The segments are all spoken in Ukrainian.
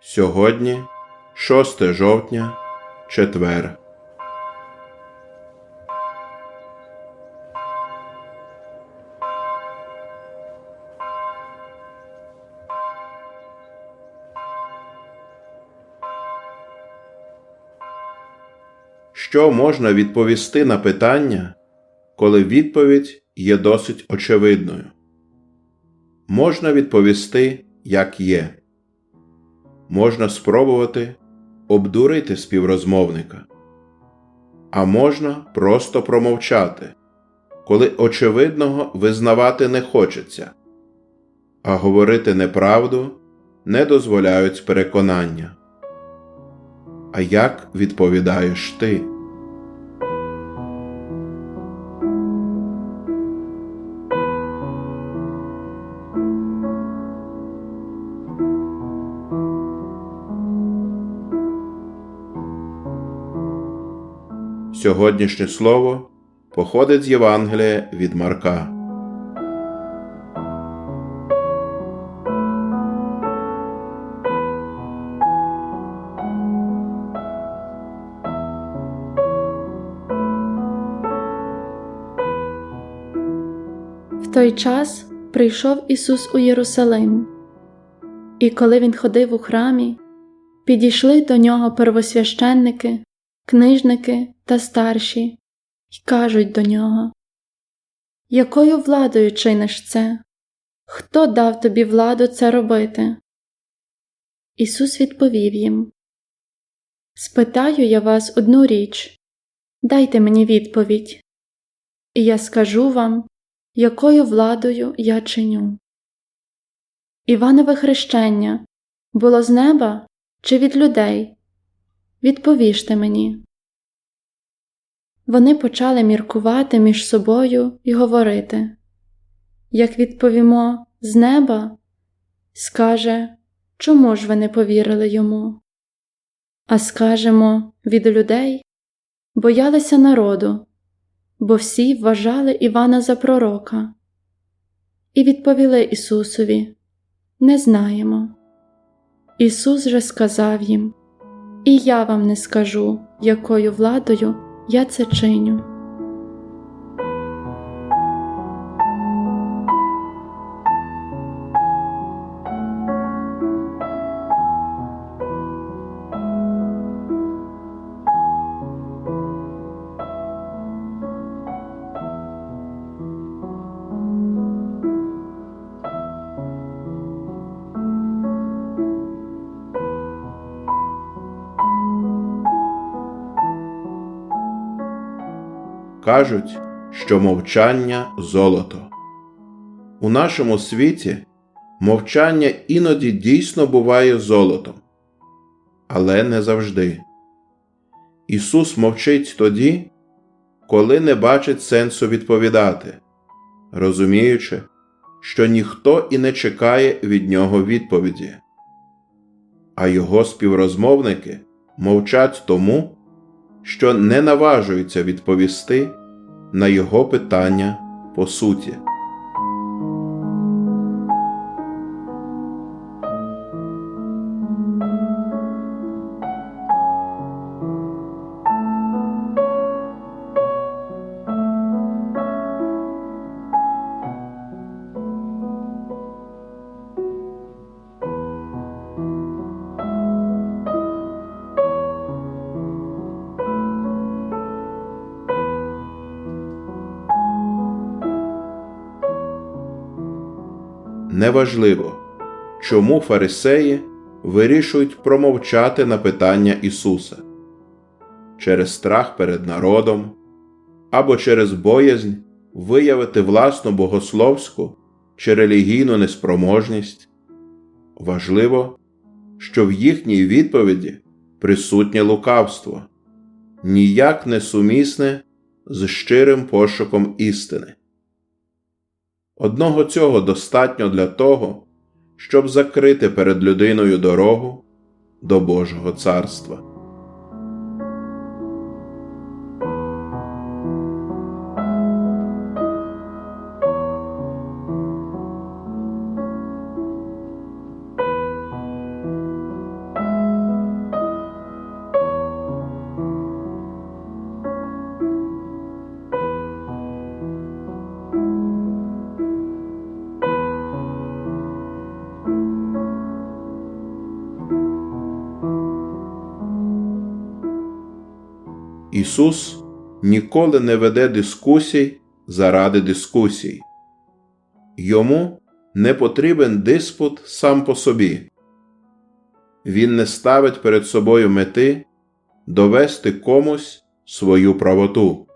Сьогодні 6 жовтня, четвер. Що можна відповісти на питання, коли відповідь є досить очевидною? Можна відповісти, як є. Можна спробувати обдурити співрозмовника, а можна просто промовчати, коли очевидного визнавати не хочеться, а говорити неправду не дозволяють переконання. А як відповідаєш ти? Сьогоднішнє слово походить з Євангелія від Марка. В той час прийшов Ісус у Єрусалим, і коли він ходив у храмі, підійшли до нього первосвященники, книжники та старші, й кажуть до нього: Якою владою чиниш це? Хто дав тобі владу це робити? Ісус відповів їм: Спитаю я вас одну річ, дайте мені відповідь, і я скажу вам, якою владою я чиню. Іванове хрещення було з неба чи від людей? Відповіжте мені. Вони почали міркувати між собою і говорити. Як відповімо з неба, скаже, чому ж ви не повірили йому? А скажемо від людей, боялися народу, бо всі вважали Івана за пророка. І відповіли Ісусові Не знаємо. Ісус же сказав їм І я вам не скажу, якою владою я це чиню. Кажуть, що мовчання золото. У нашому світі мовчання іноді дійсно буває золотом, але не завжди. Ісус мовчить тоді, коли не бачить сенсу відповідати, розуміючи, що ніхто і не чекає від нього відповіді, а його співрозмовники мовчать тому, що не наважуються відповісти на його питання по суті. Неважливо, чому фарисеї вирішують промовчати на питання Ісуса через страх перед народом або через боязнь виявити власну богословську чи релігійну неспроможність. Важливо, що в їхній відповіді присутнє лукавство, ніяк не сумісне з щирим пошуком істини. Одного цього достатньо для того, щоб закрити перед людиною дорогу до Божого царства. Ісус ніколи не веде дискусій заради дискусій. Йому не потрібен диспут сам по собі. Він не ставить перед собою мети довести комусь свою правоту.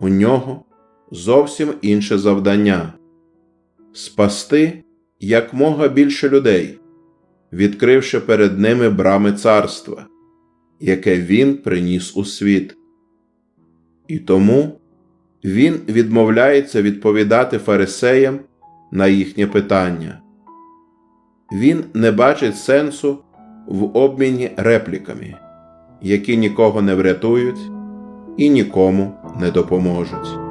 У нього зовсім інше завдання спасти якмога більше людей, відкривши перед ними брами царства, яке він приніс у світ. І тому він відмовляється відповідати фарисеям на їхнє питання. Він не бачить сенсу в обміні репліками, які нікого не врятують і нікому не допоможуть.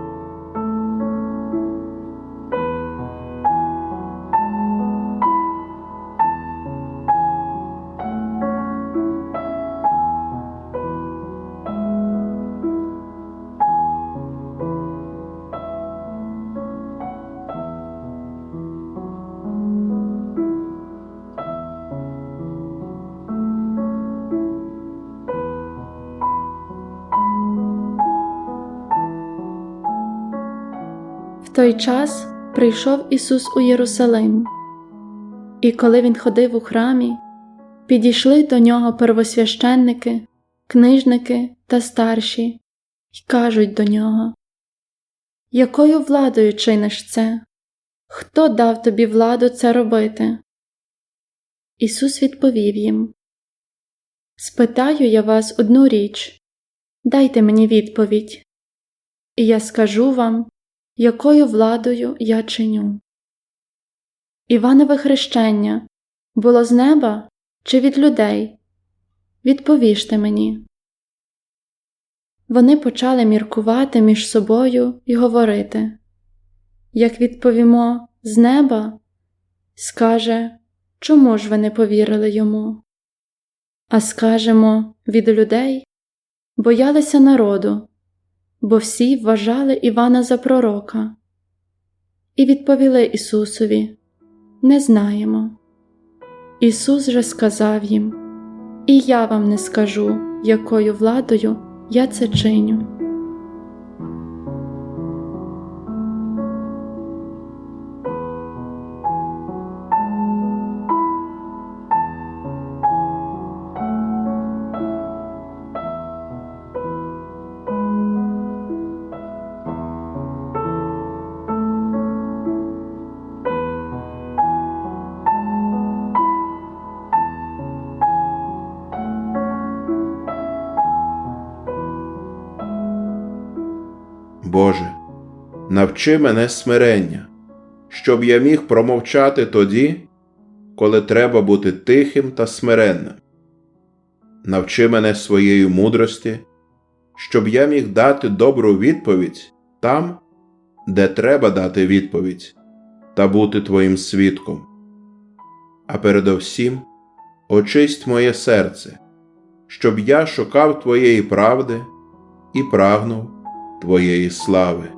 Той час прийшов Ісус у Єрусалим, і коли він ходив у храмі, підійшли до нього первосвященники, книжники та старші, й кажуть до нього: Якою владою чиниш це? Хто дав тобі владу це робити? Ісус відповів їм: Спитаю я вас одну річ, дайте мені відповідь, і я скажу вам якою владою я чиню. Іванове хрещення було з неба чи від людей? Відповіжте мені. Вони почали міркувати між собою і говорити як відповімо з неба, скаже, чому ж ви не повірили йому? А скажемо від людей, боялися народу, бо всі вважали Івана за пророка. І відповіли Ісусові Не знаємо. Ісус же сказав їм І я вам не скажу, якою владою я це чиню. Боже, навчи мене смирення, щоб я міг промовчати тоді, коли треба бути тихим та смиренним. Навчи мене своєї мудрості, щоб я міг дати добру відповідь там, де треба дати відповідь, та бути Твоїм свідком. А передовсім очисть моє серце, щоб я шукав Твоєї правди і прагнув Твоєї слави.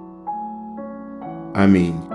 Амінь.